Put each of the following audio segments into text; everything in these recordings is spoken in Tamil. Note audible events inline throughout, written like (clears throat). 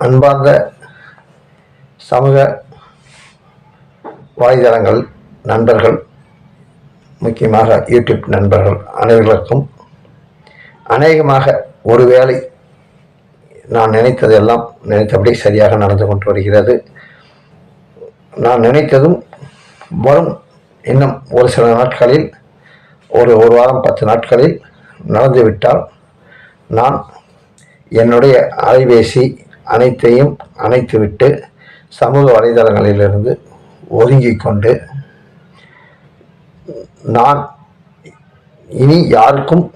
அன்பார்ந்த சமூக வாய்தளங்கள் நண்பர்கள் முக்கியமாக யூடியூப் நண்பர்கள் அனைவர்களுக்கும் அநேகமாக ஒருவேளை நான் நினைத்ததெல்லாம் நினைத்தபடி சரியாக நடந்து கொண்டு வருகிறது. நான் நினைத்ததும் வரும் இன்னும் ஒரு சில நாட்களில் ஒரு ஒரு வாரம் பத்து நாட்களில் நடந்துவிட்டால் நான் என்னுடைய அலைபேசி அனைத்தையும் அணைத்துவிட்டு சமூக வலைதளங்களிலிருந்து ஒதுங்கிக் கொண்டு நான் இனி யாருக்கும்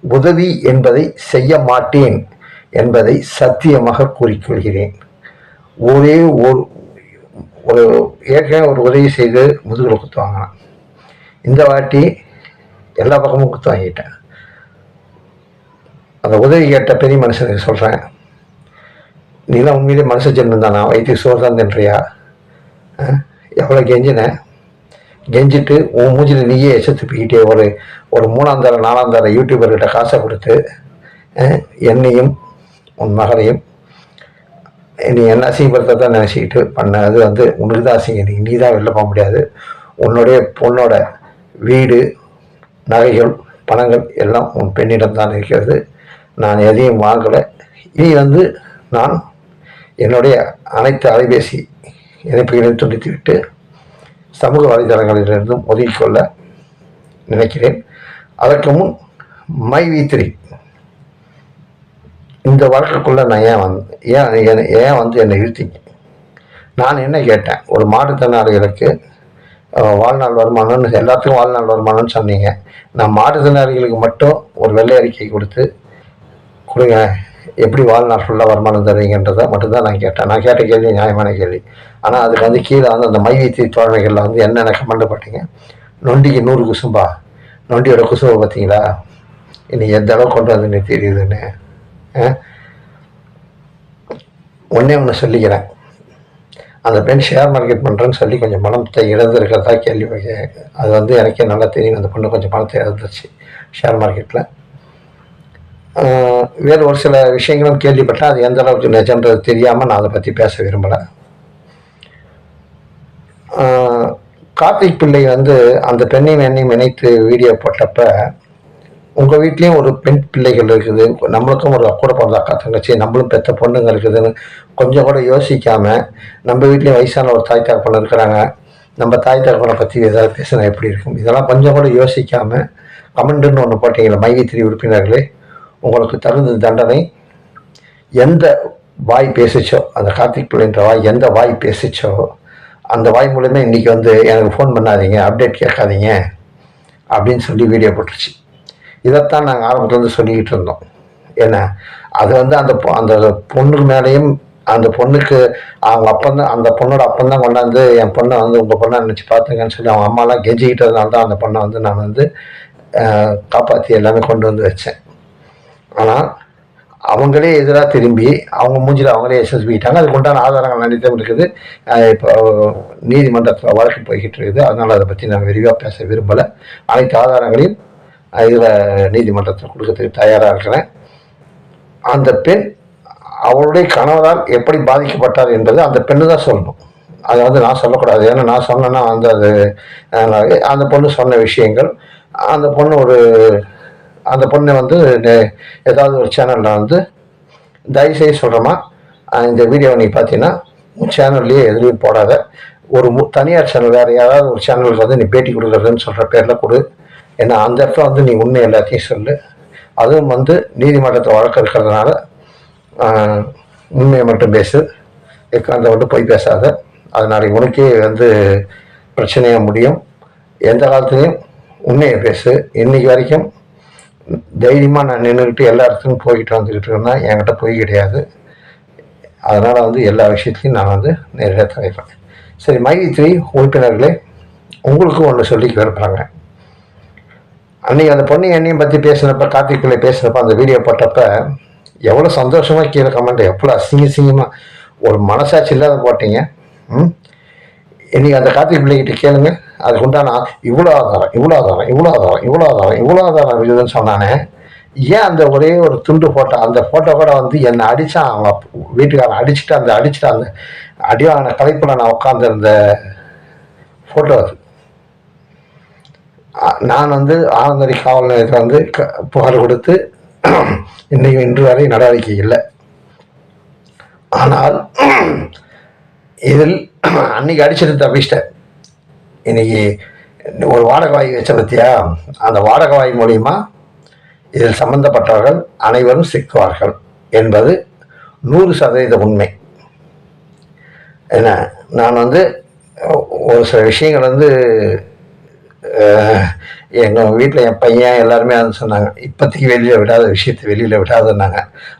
உதவி என்பதை செய்ய மாட்டேன் என்பதை சத்தியமாக கூறிக்கொள்கிறேன். ஒரே ஒரு ஒரு ஏற்கனவே ஒரு உதவி செய்து முதுகில் குத்து இந்த வாட்டி எல்லா பக்கமும் குத்து வாங்கிட்டேன். அந்த உதவி கேட்ட பெரிய மனுஷனுக்கு சொல்கிறேன் நீலாம் உண்மையிலே மனுஷ ஜென்மம் தானா? வயிற்றுக்கு சோறு தான் தின்றியா? எவ்வளோ கெஞ்சினேன் கெஞ்சிட்டு உன் மூஞ்சில் நீயே எச்ச துப்பிக்கிட்டே ஒரு ஒரு மூணாம் தர நாலாம் தர யூடியூபர்கிட்ட காசை கொடுத்து என்னையும் உன் மகனையும் நீ என்ன அசிங்கப்படுத்த தான் நினச்சிக்கிட்டு பண்ண. அது வந்து உனக்கு தான் அசிங்க நீ நீ தான் வெளில போக முடியாது. உன்னுடைய பொண்ணோட வீடு நகைகள் பணங்கள் எல்லாம் உன் பெண்ணிடம் தான் இருக்கிறது. நான் எதையும் வாங்கலை. இனி வந்து நான் என்னுடைய அனைத்து அலைபேசி இணைப்புகளையும் துண்டித்துவிட்டு சமூக வலைதளங்களிலிருந்தும் ஒதுக்கிக் கொள்ள நினைக்கிறேன். அதற்கு முன் மை வி த்ரீ. இந்த வழக்குக்குள்ளே நான் ஏன் வந்து ஏன் ஏன் வந்து என்னை இழுத்தீங்க? நான் என்ன கேட்டேன்? ஒரு மாற்றுத்திறனாளிகளுக்கு வாழ்நாள் வருமானம்னு எல்லாத்துக்கும் வாழ்நாள் வருமானம்னு சொன்னீங்க. நான் மாற்றுத்திறனாளிகளுக்கு மட்டும் ஒரு வெள்ளை அறிக்கை கொடுத்து கொடுங்க. எப்படி வாழ்நாள் ஃபுல்லாக வருமானம் தருவீங்கன்றதை மட்டும்தான் நான் கேட்டேன். நான் கேட்ட கேள்வி நியாயமான கேள்வி. ஆனால் அதுக்கு வந்து கீழே வந்து அந்த மைவீத்தி தோழமைகளில் வந்து என்னென்ன கமெண்ட் பட்டீங்க நொண்டிக்கு நூறு குசும்பா? நொண்டியோட குசும்பை பார்த்தீங்களா? இன்னைக்கு எந்த அளவுக்கு கொண்டு வந்து நீ தெரியுதுன்னு ஒன்றே ஒன்று சொல்லிக்கிறேன். அந்த பெண் ஷேர் மார்க்கெட் பண்ணுறேன்னு சொல்லி கொஞ்சம் பணத்தை இழந்திருக்கிறதா கேள்வி அது வந்து எனக்கே நல்லா தெரியும் அந்த பொண்ணு கொஞ்சம் பணத்தை இழந்துருச்சு ஷேர் மார்க்கெட்டில் வேறு ஒரு சில விஷயங்களும் கேள்விப்பட்டேன் அது எந்த அளவுக்கு நிஜன்றது தெரியாமல் நான் அதை பற்றி பேச விரும்பலை. கார்த்திக் பிள்ளை வந்து அந்த பெண்ணையும் என்னையும் இணைத்து வீடியோ போட்டப்போ உங்கள் வீட்லேயும் ஒரு பெண் பிள்ளைகள் இருக்குது. நம்மளுக்கும் ஒரு கூட பிறந்த அக்கா தங்கச்சி நம்மளும் பெற்ற பொண்ணுங்க இருக்குதுன்னு கொஞ்சம் கூட யோசிக்காமல் நம்ம வீட்லேயும் வயசான ஒரு தாய் தகப்பன் இருக்கிறாங்க. நம்ம தாய் தகப்பனை பற்றி ஏதாவது பேசினா எப்படி இருக்கும்? இதெல்லாம் கொஞ்சம் கூட யோசிக்காமல் கமெண்ட்டுன்னு ஒன்று போட்டீங்களா மைவித்திரி உறுப்பினர்களே உங்களுக்கு தகுந்த தண்டனை எந்த வாய் பேசிச்சோ அந்த கார்த்திக் பிள்ளைன்ற வாய் எந்த வாய் பேசிச்சோ அந்த வாய் மூலமே இன்றைக்கி வந்து எனக்கு ஃபோன் பண்ணாதீங்க அப்டேட் கேட்காதீங்க அப்படின்னு சொல்லி வீடியோ போட்டுருச்சு. இதைத்தான் நாங்கள் ஆரம்பத்துலேருந்து சொல்லிக்கிட்டு இருந்தோம். ஏன்னா அது வந்து அந்த பொ- அந்த பொண்ணுக்கு மேலேயும் அந்த பொண்ணுக்கு அவங்க அப்பந்தான் அந்த பொண்ணோட அப்பந்தான் கொண்டாந்து என் பொண்ணை வந்து உங்கள் பொண்ணை நினச்சி பார்த்துங்கன்னு சொல்லி அவங்க அம்மாலாம் கெஞ்சிக்கிட்டதுனால தான் அந்த பொண்ணை வந்து நான் வந்து காப்பாற்றி எல்லாமே கொண்டு வந்து வச்சேன். ஆனால் அவங்களே எதிராக திரும்பி அவங்க மூஞ்சில் அவங்களே எஸ்எஸ்பிட்டாங்க அதுக்கு உண்டான ஆதாரங்கள் அனைத்தும் இருக்குது. இப்போ நீதிமன்றத்தில் வழக்கு போய்கிட்டு இருக்குது. அதனால் அதை பற்றி நான் விரிவாக பேச விரும்பலை. அனைத்து ஆதாரங்களையும் இதில் நீதிமன்றத்தில் கொடுக்கறதுக்கு தயாராக இருக்கிறேன். அந்த பெண் அவளுடைய கணவரால் எப்படி பாதிக்கப்பட்டார் என்பது அந்த பெண்ணு தான் சொல்லணும். அதை வந்து நான் சொல்லக்கூடாது. ஏன்னா நான் சொன்னேன்னா வந்து அது அந்த பொண்ணு சொன்ன விஷயங்கள் அந்த பொண்ணு ஒரு அந்த பொண்ணை வந்து ஏதாவது ஒரு சேனலில் வந்து தயவுசெய்து சொல்கிறோமா இந்த வீடியோவை நீ பார்த்தீங்கன்னா உன் சேனல்லையே எதுலேயும் போடாத. ஒரு தனியார் சேனல் வேறு யாராவது ஒரு சேனலுக்கு வந்து நீ பேட்டி கொடுக்குறதுன்னு சொல்கிற பேரில் கொடு. ஏன்னா அந்த இடத்துல வந்து நீ உண்மை எல்லாத்தையும் சொல்லு. அதுவும் வந்து நீதிமன்றத்தை வழக்கு இருக்கிறதுனால உண்மையை மட்டும் பேசு. எக்காந்த மட்டும் போய் பேசாத. அதனால் உனக்கே வந்து பிரச்சனையாக முடியும். எந்த காலத்துலேயும் உண்மையை பேசு. இன்னைக்கு வரைக்கும் தைரியமாக நான் நின்றுக்கிட்டு எல்லா இடத்துக்கும் போய்கிட்டு வந்துக்கிட்டு இருந்தேன் என்கிட்ட போய் கிடையாது. அதனால் வந்து எல்லா விஷயத்தையும் நான் வந்து நேரடியாக தலைப்பேன் சரி மைத்ரி உறுப்பினர்களே உங்களுக்கும் ஒன்று சொல்லிக்க விரும்புகிறாங்க அன்னைக்கு அந்த பொண்ணு என்னையும் பற்றி பேசினப்ப கார்த்திக் பிள்ளை பேசினப்ப அந்த வீடியோ போட்டப்ப எவ்வளோ சந்தோஷமாக கீழே கமெண்ட் எவ்வளோ அசிங்க சிங்கமாக ஒரு மனசாட்சி இல்லாத போட்டீங்க. ம்? இன்னைக்கு அந்த கார்த்திக் பிள்ளைகிட்ட கேளுங்க. அதுக்கு உண்டான இவ்வளோ ஆதாரம் இவ்வளோ ஆதாரம் இவ்வளோ ஆதாரம் இவ்வளோ ஆதாரம் இவ்வளோ ஆதாரம் இருக்குதுன்னு சொன்னானே. ஏன் அந்த ஒரே ஒரு துண்டு ஃபோட்டோ அந்த ஃபோட்டோ கூட வந்து என்னை அடித்தான் அவங்க வீட்டுக்காரன் அடிச்சுட்டு அந்த அடிச்சுட்டு அந்த அடியான கலைப்பில் நான் உட்காந்துருந்த ஃபோட்டோ அது. நான் வந்து ஆனந்தரி காவல் நிலையத்தில் வந்து க புகார் கொடுத்து (clears throat) இன்றைக்கு இன்று வரை நடவடிக்கை இல்லை. ஆனால் (clears throat) இதில் (clears throat) அன்னைக்கு அடிச்சிட்டு தப்பிச்சிட்டேன். இன்னைக்கு ஒரு வாடகை வாய் வச்ச பற்றியா அந்த வாடகை வாய் மூலிமா இதில் சம்பந்தப்பட்டவர்கள் அனைவரும் சிக்குவார்கள் என்பது நூறு சதவீத உண்மை. என்ன நான் வந்து ஒரு சில விஷயங்கள் வந்து எங்கள் வீட்டில் என் பையன் எல்லாருமே வந்து சொன்னாங்க இப்போதைக்கு வெளியில் விடாத விஷயத்தை வெளியில் விடாதுன்னாங்க.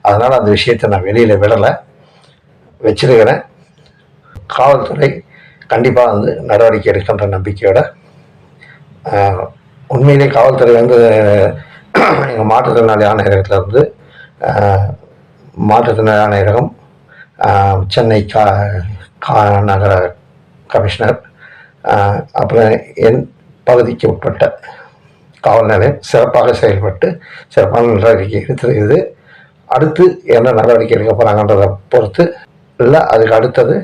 அதனால் அந்த விஷயத்தை நான் வெளியில் விடலை. வச்சிருக்கிறேன். காவல்துறை கண்டிப்பாக வந்து நடவடிக்கை எடுக்கின்ற நம்பிக்கையோட உண்மையிலே காவல்துறை வந்து எங்கள் மாற்றுத்திறனாளி ஆணையரகத்தில் வந்து மாற்றுத்திறனாளி ஆணையரகம் சென்னை கா கா நகர கமிஷனர் அப்புறம் என் பகுதிக்கு உட்பட்ட காவல் நிலையம் சிறப்பாக செயல்பட்டு சிறப்பான நடவடிக்கை எடுத்திருக்குது அடுத்து என்ன நடவடிக்கை எடுக்க போகிறாங்கன்றதை பொறுத்து இல்லை அதுக்கு அடுத்தது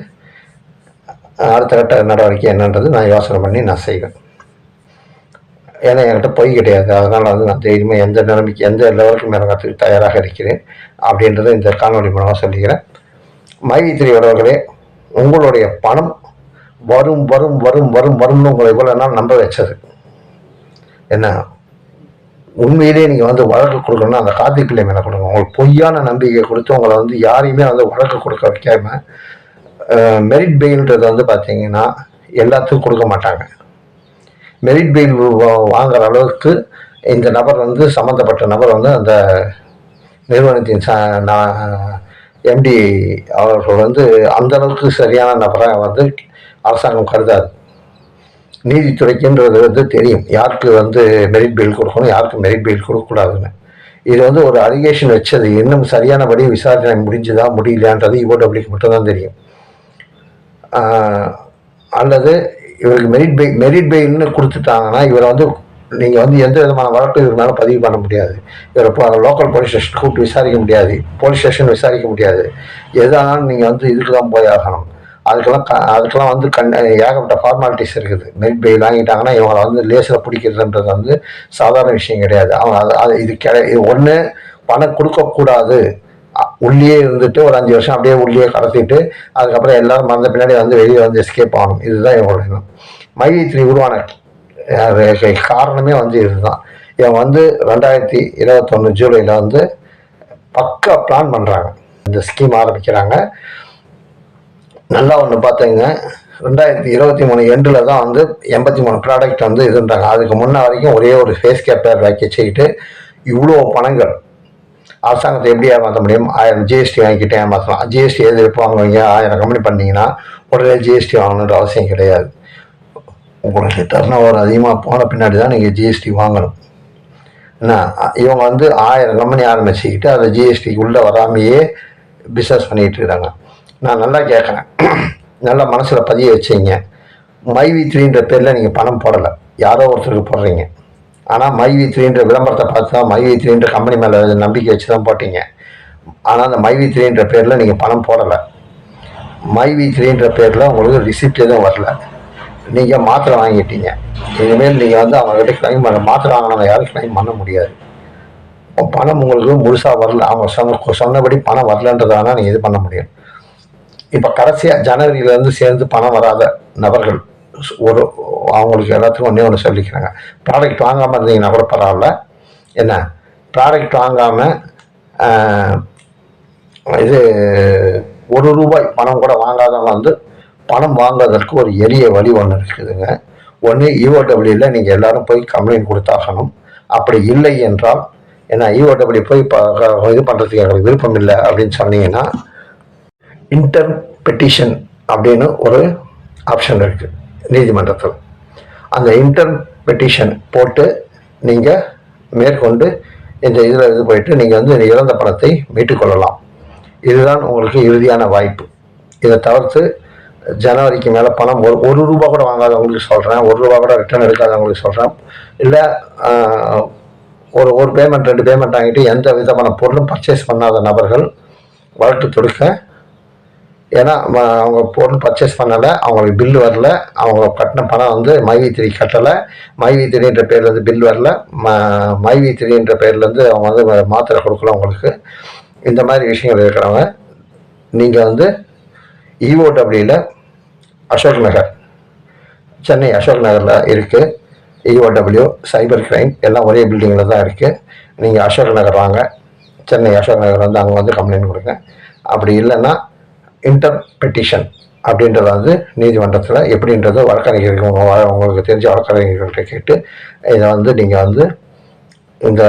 அடுத்த கட்ட நடவடிக்கை என்னன்றது நான் யோசனை பண்ணி நான் செய்வேன். ஏன்னா என்கிட்ட பொய் கிடையாது. அதனால் வந்து நான் தைரியமாக எந்த நிலைமைக்கு எந்த லெவலுக்கும் இறங்கிறதுக்கு தயாராக இருக்கிறேன் அப்படின்றத இந்த காணொலி மூலமாக சொல்லிக்கிறேன். மைவி உங்களுடைய பணம் வரும் வரும் வரும் வரும் வரும்னு உங்களை இவ்வளோ நாள் நம்ப வச்சது. என்ன? உண்மையிலேயே நீங்கள் வந்து வழக்கு கொடுக்கணும்னா அந்த கார்த்திக் பிள்ளை மேலே கொடுங்க. உங்களுக்கு பொய்யான நம்பிக்கை கொடுத்து உங்களை வந்து யாரையுமே வந்து வழக்கு கொடுக்க வைக்காம மெரிட் பெயில்ன்றது வந்து பார்த்தீங்கன்னா எல்லாத்துக்கும் கொடுக்க மாட்டாங்க. மெரிட் பெயில் வாங்குற அளவுக்கு இந்த நபர் வந்து சம்மந்தப்பட்ட நபர் வந்து அந்த நிறுவனத்தின் ச எம்டி அவர்கள் வந்து அந்தளவுக்கு சரியான நபராக வந்து அரசாங்கம் கருதாது. நீதித்துறைக்குன்றது வந்து தெரியும். யாருக்கு வந்து மெரிட் பில் கொடுக்கணும் யாருக்கு மெரிட் பில் கொடுக்கக்கூடாதுன்னு. இது வந்து ஒரு அலிகேஷன் வச்சது. இன்னும் சரியானபடி விசாரணை முடிஞ்சுதா முடியலையான்றது இஓடபிள்யூக்கு மட்டும்தான் தெரியும். அல்லது இவருக்கு மெரிட் பெய் மெரிட் பெயில்னு கொடுத்துட்டாங்கன்னா இவரை வந்து நீங்கள் வந்து எந்த விதமான வழக்கு இவர் மேலே பதிவு பண்ண முடியாது. இவரை இப்போ லோக்கல் போலீஸ் ஸ்டேஷன் கூப்பிட்டு விசாரிக்க முடியாது. போலீஸ் ஸ்டேஷன் விசாரிக்க முடியாது. எதானாலும் நீங்கள் வந்து இதுக்கு தான் போய் ஆகணும். அதுக்கெல்லாம் க அதுக்கெல்லாம் வந்து கண் ஏகப்பட்ட ஃபார்மாலிட்டிஸ் இருக்குது. மெரிட் பெயில் வாங்கிட்டாங்கன்னா இவங்களை வந்து லேசில் பிடிக்கிறதுன்றது வந்து சாதாரண விஷயம் கிடையாது. அவங்க அது அது இது கிடை ஒன்று பணம் கொடுக்கக்கூடாது. உள்ளே இருந்துட்டு ஒரு அஞ்சு வருஷம் அப்படியே உள்ளே கடத்திட்டு அதுக்கப்புறம் எல்லாரும் மறந்த பின்னாடி வந்து வெளியே வந்து எஸ்கேப் ஆகணும். இதுதான் இவங்களோட எண்ணம் மைவி உருவான காரணமே வந்து இதுதான். இவன் வந்து ரெண்டாயிரத்தி இருபத்தொன்று ஜூலையில் வந்து பக்கா பிளான் பண்ணுறாங்க இந்த ஸ்கீம் ஆரம்பிக்கிறாங்க. நல்லா ஒன்று பார்த்தீங்க ரெண்டாயிரத்தி இருபத்தி மூணு எண்டில் தான் வந்து எண்பத்தி மூணு ப்ராடக்ட் வந்து இதுன்றாங்க. அதுக்கு முன்ன வரைக்கும் ஒரே ஒரு ஃபேஸ் கேப்பர் வச்சுக்கிட்டு இவ்வளோ பணங்கள். அரசாங்கத்தை எப்படி ஏமாற்ற முடியும்? ஆயிரம் ஜிஎஸ்டி வாங்கிக்கிட்டு ஏமாற்றலாம் ஜிஎஸ்டி எது எப்போ வாங்குவீங்க? ஆயிரம் கம்பெனி பண்ணிங்கன்னா உடனே ஜிஎஸ்டி வாங்கணுன்ற அவசியம் கிடையாது. உங்களுக்கு டர்ன் ஓவர் அதிகமாக போன பின்னாடி தான் நீங்கள் ஜிஎஸ்டி வாங்கணும். என்ன? இவங்க வந்து ஆயிரம் கம்பெனி ஆரம்பிச்சுக்கிட்டு அதை ஜிஎஸ்டிக்குள்ளே உள்ளே வராமையே பிஸ்னஸ் பண்ணிகிட்டு இருக்கிறாங்க நான் நல்லா கேட்குறேன். நல்லா மனசில் பதிய வச்சீங்க. மைவி த்ரீன்ற பேரில் நீங்கள் பணம் போடலை. யாரோ ஒருத்தருக்கு போடுறீங்க. ஆனால் மைவி த்ரீன்ற விளம்பரத்தை பார்த்து தான் மைவி த்ரீன்ற கம்பெனி மேலே நம்பிக்கை வச்சு தான் போட்டீங்க. ஆனால் அந்த மைவி த்ரீன்ற பேரில் நீங்கள் பணம் போடலை. மைவி த்ரீன்ற பேரில் உங்களுக்கு ரிசிப்ட் எதுவும் வரல. நீங்கள் மாத்திரை வாங்கிட்டீங்க. இனிமேல் நீங்கள் வந்து அவங்ககிட்ட கிளைம் பண்ண மாத்திரை வாங்கினவங்க யாரும் கிளைம் பண்ண முடியாது. பணம் உங்களுக்கு முழுசாக வரல. அவங்க சொன்ன சொன்னபடி பணம் வரலன்றதால நீங்கள் இது பண்ண முடியும். இப்போ கடைசியாக ஜனவரியிலேருந்து சேர்ந்து பணம் வராத நபர்கள் ஒரு அவங்களுக்கு எல்லாத்துக்கும் ஒன்றே ஒன்று சொல்லிக்கிறாங்க. ப்ராடக்ட் வாங்காமல் இருந்தீங்கன்னா கூட பரவாயில்ல. என்ன? ப்ராடக்ட் வாங்காமல் இது ஒரு ரூபாய் பணம் கூட வாங்காதவங்க வந்து பணம் வாங்குவதற்கு ஒரு எளிய வழி ஒன்று இருக்குதுங்க. ஒன்று இஓடபிள்யூவில் நீங்கள் எல்லாரும் போய் கம்ப்ளைண்ட் கொடுத்தாகணும். அப்படி இல்லை என்றால் ஏன்னா இஓடபிள்யூ போய் இது பண்ணுறதுக்கு எங்களுக்கு விருப்பம் இல்லை அப்படின்னு சொன்னீங்கன்னா இன்டர் பெட்டிஷன் அப்படின்னு ஒரு ஆப்ஷன் இருக்குது நீதிமன்றத்தில். அந்த இன்டர் பெட்டிஷன் போட்டு நீங்கள் மேற்கொண்டு இந்த இதில் இது போயிட்டு நீங்கள் வந்து இந்த இழந்த பணத்தை மீட்டுக்கொள்ளலாம் இதுதான் உங்களுக்கு இறுதியான வாய்ப்பு. இதை தவிர்த்து ஜனவரிக்கு மேலே பணம் ஒரு ஒரு ரூபா கூட வாங்காதவங்களுக்கு சொல்கிறேன் ஒரு ரூபா கூட ரிட்டர்ன் எடுக்காதவங்களுக்கு சொல்கிறேன் இல்லை ஒரு ஒரு பேமெண்ட் ரெண்டு பேமெண்ட் வாங்கிட்டு எந்த விதமான பொருளும் பர்ச்சேஸ் பண்ணாத நபர்கள் வழக்கு தொடுக்க ஏன்னா அவங்க பொருள் பர்ச்சேஸ் பண்ணலை அவங்களுக்கு பில் வரல அவங்க கட்டின பணம் வந்து மைவி த்ரீ கட்டலை. மைவி திரின்ற பேர்லேருந்து பில் வரல. ம மைவி த்ரீன்ற பேர்லேருந்து அவங்க வந்து மாத்திரை கொடுக்கல அவங்களுக்கு இந்த மாதிரி விஷயங்கள் இருக்கிறவங்க நீங்கள் வந்து இஓடபிள்யூவில் அசோக் நகர் சென்னை அசோக் நகரில் இருக்குது இஓடபிள்யூ சைபர் கிரைம் எல்லாம் ஒரே பில்டிங்கில் தான் இருக்குது நீங்கள் அசோக் நகர் வாங்க. சென்னை அசோக் நகர் வந்து அங்கே வந்து கம்ப்ளைண்ட் கொடுங்க. அப்படி இல்லைன்னா இன்டர் அப்படின்றத அப்படின்றது வந்து நீதிமன்றத்தில் எப்படின்றது வழக்கறிஞர்கள் வ- உங்களுக்கு தெரிஞ்ச வழக்கறிஞர்கள்ட்ட கேட்டு இதை வந்து நீங்கள் வந்து இந்த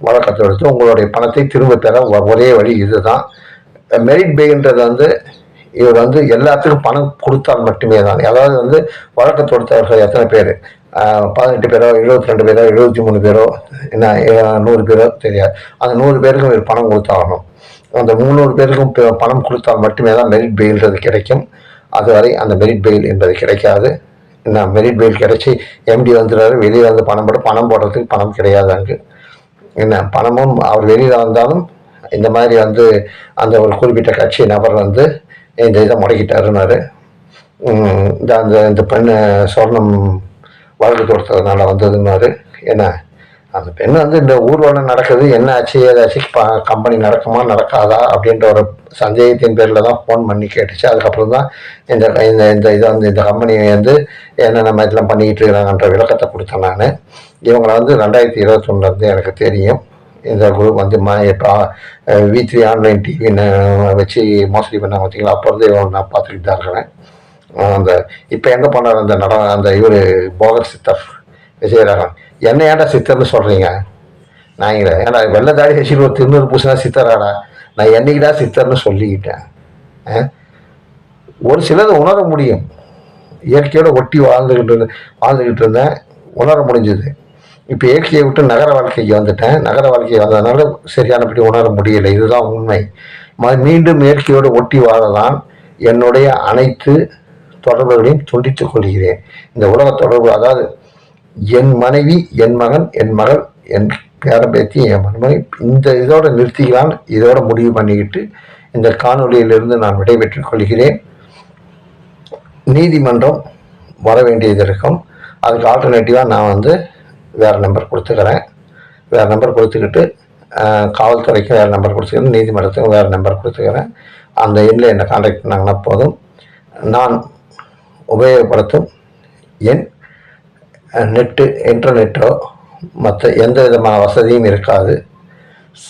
வழக்கத்தை எடுத்து உங்களுடைய பணத்தை திரும்ப பெற ஒரே வழி இதுதான். மெரிட் பேன்றது வந்து இவர் வந்து எல்லாத்துக்கும் பணம் கொடுத்தால் மட்டுமே தான். அதாவது வந்து வழக்கு தொடுத்தவர்கள் எத்தனை பேர்? பதினெட்டு பேரோ எழுபத்தி ரெண்டு பேரோ எழுபத்தி மூணு பேரோ என்ன நூறு பேரோ தெரியாது. அந்த நூறு பேருக்கும் இவர் பணம் கொடுத்தாகணும். அந்த முந்நூறு பேருக்கும் பணம் கொடுத்தால் மட்டுமே தான் மெரிட் பெயில்ன்றது கிடைக்கும். அதுவரை அந்த மெரிட் பெயில் என்பது கிடைக்காது. என்ன மெரிட் பெயில் கிடைச்சி எம்டி வந்துடுறாரு வெளியே வந்து பணம் போட பணம் போடுறதுக்கு பணம் கிடையாது அங்கு. என்ன பணமும் அவர் வெளியில் வந்தாலும் இந்த மாதிரி வந்து அந்த ஒரு குறிப்பிட்ட கட்சி நபர் வந்து இந்த இதை முடக்கிட்டாருன்னாரு. இந்த அந்த இந்த பெண்ணு சொர்ணம் வழக்கு தொடுத்ததுனால வந்ததுன்னாரு. என்ன அந்த பெண் வந்து இந்த ஊர்வலம் நடக்குது என்ன ஆச்சு ஏதாச்சு கம்பெனி நடக்குமா நடக்காதா அப்படின்ற ஒரு சந்தேகத்தின் பேரில் தான் ஃபோன் பண்ணி கேட்டுச்சு. அதுக்கப்புறம் தான் இந்த இந்த இந்த இதை வந்து இந்த கம்பெனி வந்து என்னென்ன மாதிரிலாம் பண்ணிக்கிட்டு இருக்கிறாங்கன்ற விளக்கத்தை கொடுத்தேன் நான். இவங்களை வந்து ரெண்டாயிரத்தி இருபத்தொன்னுலேருந்து எனக்கு தெரியும். இந்த குரூப் வந்து மா இப்போ வி த்ரீ ஆன்லைன் டிவின்னு வச்சு மோசடி பண்ணாங்க பார்த்தீங்களா அப்போ இருந்து இவங்க நான் பார்த்துக்கிட்டு தான் இருக்கிறேன். அந்த இப்போ எங்கே போனார் அந்த நட அந்த இவர் போகர் சித்தர் விஜயராகவன்? என்ன ஏன்டா சித்தர்னு சொல்கிறீங்க நான் இல்லை ஏன்னா வெள்ளை தாடி வச்சுட்டு ஒரு திருநூறு பூசினா சித்தராடா? நான் என்னைக்குடா சித்தர்னு சொல்லிக்கிட்டேன். ஒரு சிலது உணர முடியும். இயற்கையோடு ஒட்டி வாழ்ந்துக்கிட்டு வாழ்ந்துக்கிட்டு இருந்தேன். உணர முடிஞ்சது. இப்போ இயற்கையை விட்டு நகர வாழ்க்கைக்கு வந்துட்டேன். நகர வாழ்க்கை வந்ததுனால சரியானபடி உணர முடியலை. இதுதான் உண்மை. ம- மீண்டும் இயற்கையோடு ஒட்டி வாழலாம். என்னுடைய அனைத்து தொடர்புகளையும் துண்டித்துக் கொள்கிறேன். இந்த உலக தொடர்பு அதாவது என் மனைவி என் மகன் என் மகள் என் பேரம்பேத்தி என் மருமகன் இந்த இதோட நிறுத்திக்கலான்னு இதோட முடிவு பண்ணிக்கிட்டு இந்த காணொலியிலிருந்து நான் விடைபெற்றுக் கொள்கிறேன். நீதிமன்றம் வர வேண்டியது இருக்கும். அதுக்கு ஆல்டர்னேட்டிவாக நான் வந்து வேறு நம்பர் கொடுத்துக்கிறேன். வேறு நம்பர் கொடுத்துக்கிட்டு காவல்துறைக்கும் காவல்துறைக்கு வேறு நம்பர் கொடுத்துக்கிறேன். நீதிமன்றத்துக்கும் வேறு நம்பர் கொடுத்துக்கிறேன். அந்த எண்ணில் என்னை காண்டாக்ட் பண்ணாங்கன்னா போதும். நான் உபயோகப்படுத்தும் என் நெட்டு இன்டர்நெட்டோ மற்ற எந்த விதமான வசதியும் இருக்காது.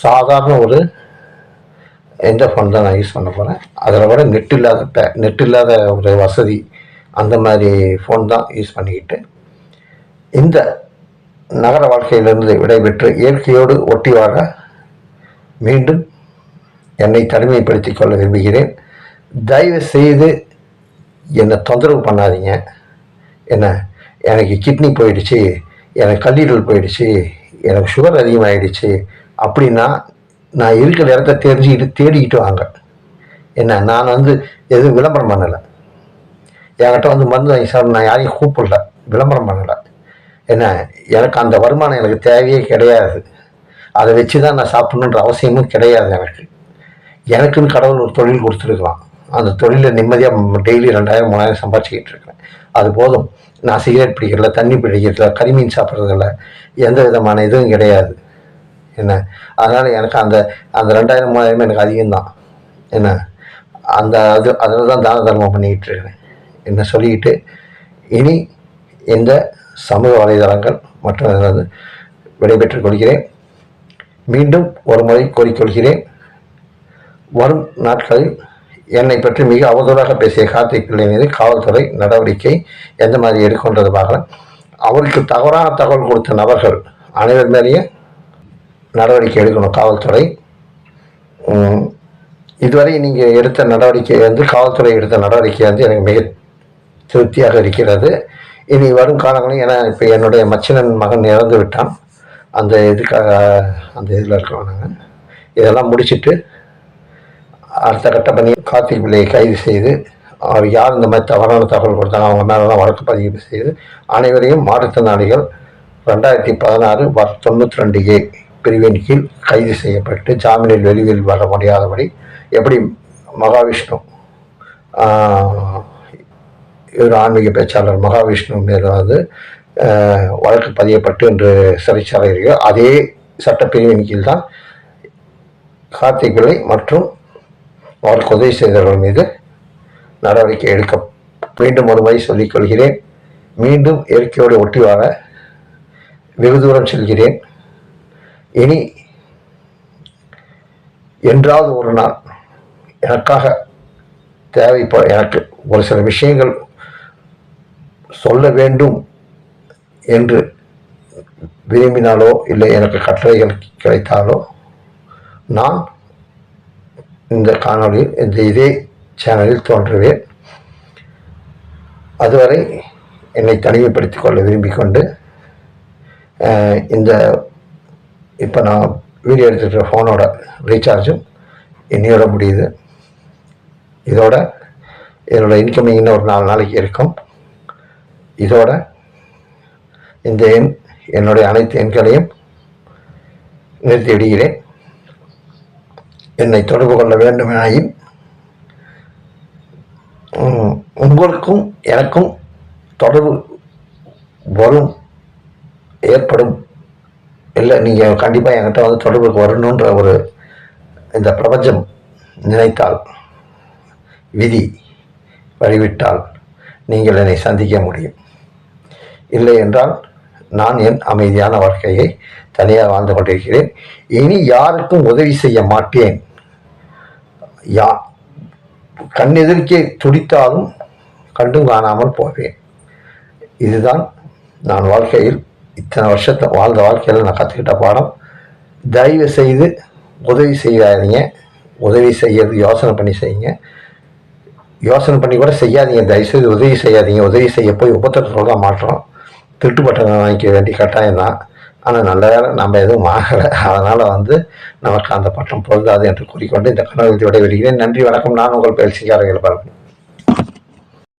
சாதாரண ஒரு எந்த ஃபோன் தான் நான் யூஸ் பண்ண போகிறேன் அதில் விட நெட் இல்லாத பே நெட் இல்லாத ஒரு வசதி அந்த மாதிரி ஃபோன் தான் யூஸ் பண்ணிக்கிட்டு. இந்த நகர வாழ்க்கையிலிருந்து விடைபெற்று இயற்கையோடு ஒட்டி வாழ மீண்டும் என்னை தனிமைப்படுத்திக் கொள்ள விரும்புகிறேன். தயவு செய்து என்னை தொந்தரவு பண்ணாதீங்க. என்ன எனக்கு கிட்னி போயிடுச்சு எனக்கு கல்லீரல் போயிடுச்சு எனக்கு சுகர் அதிகமாகிடுச்சு அப்படின்னா நான் இருக்கிற இடத்த தெரிஞ்சுக்கிட்டு தேடிக்கிட்டு வாங்க. என்ன நான் வந்து எதுவும் விளம்பரம் பண்ணலை. என்கிட்ட வந்து மருந்து வாங்கி சார் நான் யாரையும் கூப்பிடல. விளம்பரம் பண்ணலை. என்ன எனக்கு அந்த வருமானம் எனக்கு தேவையே கிடையாது. அதை வச்சு தான் நான் சாப்பிட்ணுன்ற அவசியமும் கிடையாது எனக்கு. எனக்குன்னு கடவுள் ஒரு தொழில் கொடுத்துருக்கலாம் அந்த தொழிலில் நிம்மதியாக டெய்லி ரெண்டாயிரம் மூணாயிரம் சம்பாதிச்சிக்கிட்டு இருக்கேன் அது போதும். நான் சிகரெட் பிடிக்கிறதில்ல தண்ணி பிடிக்கிறதில்ல கரிமீன் சாப்பிட்றதில்ல எந்த விதமான இதுவும் கிடையாது. என்ன? அதனால் எனக்கு அந்த அந்த ரெண்டாயிரம் மூவாயிரம் எனக்கு அதிகம்தான். என்ன? அந்த அது அதில் தான் தான தர்மம் பண்ணிக்கிட்டு இருக்கிறேன் என்ன சொல்லிக்கிட்டு இனி இந்த சமூக வலைதளங்கள் மற்றும் அதாவது விடைபெற்றுக் கொள்கிறேன். மீண்டும் ஒரு முறை கோரிக்கொள்கிறேன் வரும் நாட்களில் என்னை பற்றி மிக அவதூறாக பேசிய கார்த்திக் பிள்ளை மீது காவல்துறை நடவடிக்கை எந்த மாதிரி எடுக்கின்றது பார்க்கலாம். அவருக்கு தவறான தகவல் கொடுத்த நபர்கள் அனைவர் மேலேயும் நடவடிக்கை எடுக்கணும் காவல்துறை. இதுவரை நீங்கள் எடுத்த நடவடிக்கை வந்து காவல்துறை எடுத்த நடவடிக்கை வந்து எனக்கு மிக திருப்தியாக இருக்கிறது. இனி வரும் காலங்களில் ஏன்னா இப்போ என்னுடைய மச்சினன் மகன் இறந்து விட்டான் அந்த இதுக்காக அந்த இதில் இருக்கிறோம் நாங்கள் இதெல்லாம் முடிச்சுட்டு அடுத்த கட்ட பண்ணி கார்த்திக் பிள்ளையை கைது செய்து அவர் யார் இந்த மாதிரி தவறான தகவல் கொடுத்தாங்க அவங்க மேலெல்லாம் வழக்கு பதிவு செய்து அனைவரையும் மாற்றுத்திறனாளிகள் ரெண்டாயிரத்தி பதினாறு வர தொண்ணூற்றி ரெண்டு ஏ பிரிவின் கீழ் கைது செய்யப்பட்டு ஜாமீனில் வெளியில் வர முடியாதபடி எப்படி மகாவிஷ்ணு இவர் ஆன்மீக பேச்சாளர் மகாவிஷ்ணு மீது வந்து வழக்கு பதியப்பட்டு என்று சிறைச்சாலை இருக்கு அதே சட்டப்பிரிவின் கீழ் தான் கார்த்திக் பிள்ளை மற்றும் அவருக்கு உதவி செய்தவர்கள் மீது நடவடிக்கை எடுக்க மீண்டும் ஒரு முறை சொல்லிக் கொள்கிறேன். மீண்டும் இயற்கையோடு ஒட்டி வாழ வெகு தூரம் செல்கிறேன். இனி என்றாவது ஒரு நாள் எனக்காக தேவைப்பட எனக்கு ஒரு சில விஷயங்கள் சொல்ல வேண்டும் என்று விரும்பினாலோ இல்லை எனக்கு கட்டளைகள் கிடைத்தாலோ நான் இந்த காணொளியில் இந்த இதே சேனலில் தோன்றுவேன். அதுவரை என்னை தனிமைப்படுத்திக் கொள்ள விரும்பிக் கொண்டு இந்த இப்போ நான் வீடியோ எடுத்துகிற ஃபோனோட ரீசார்ஜும் இன்னையோட முடியுது. இதோட என்னோட இன்கமிங் இன்னும் ஒரு நாலு நாளைக்கு இருக்கும். இதோட இந்த எண் என்னுடைய அனைத்து எண்களையும் நிறுத்தி விடுகிறேன். என்னை தொடர்பு கொள்ள வேண்டுமெனாயின் உங்களுக்கும் எனக்கும் தொடர்பு வரும் ஏற்படும். இல்லை நீங்கள் கண்டிப்பாக என்கிட்ட வந்து தொடர்புக்கு வரணுன்ற ஒரு இந்த பிரபஞ்சம் நினைத்தால் விதி வழிவிட்டால் நீங்கள் என்னை சந்திக்க முடியும். இல்லை என்றால் நான் என் அமைதியான வாழ்க்கையை தனியாக வாழ்ந்து கொண்டிருக்கிறேன். இனி யாருக்கும் உதவி செய்ய மாட்டேன். யா கண்ணெதிர்க்கே துடித்தாலும் கண்டும் காணாமல் போவேன். இதுதான் நான் வாழ்க்கையில் இத்தனை வருஷத்தை வாழ்ந்த வாழ்க்கையில் நான் கற்றுக்கிட்ட பாடம். தயவு செய்து உதவி செய்யாதீங்க. உதவி செய்யறது யோசனை பண்ணி செய்யுங்க. யோசனை பண்ணி கூட செய்யாதீங்க. தயவுசெய்து உதவி செய்யாதீங்க. உதவி செய்ய போய் உபத்திரத்தோடு தான் மாற்றோம் திருட்டுப்பட்டதை வாங்கிக்க வேண்டிய கட்டாயம் தான். ஆனால் நல்ல வேலை. நம்ம எதுவும் ஆகலை அதனால் வந்து நமக்கு அந்த பட்டம் பொருந்தாது என்று கூறிக்கொண்டு இந்த கனவு விடைபெறுகிறேன். நன்றி வணக்கம். நான் உங்கள் பயிற்சிக்காரர்கள் பார்ப்பேன்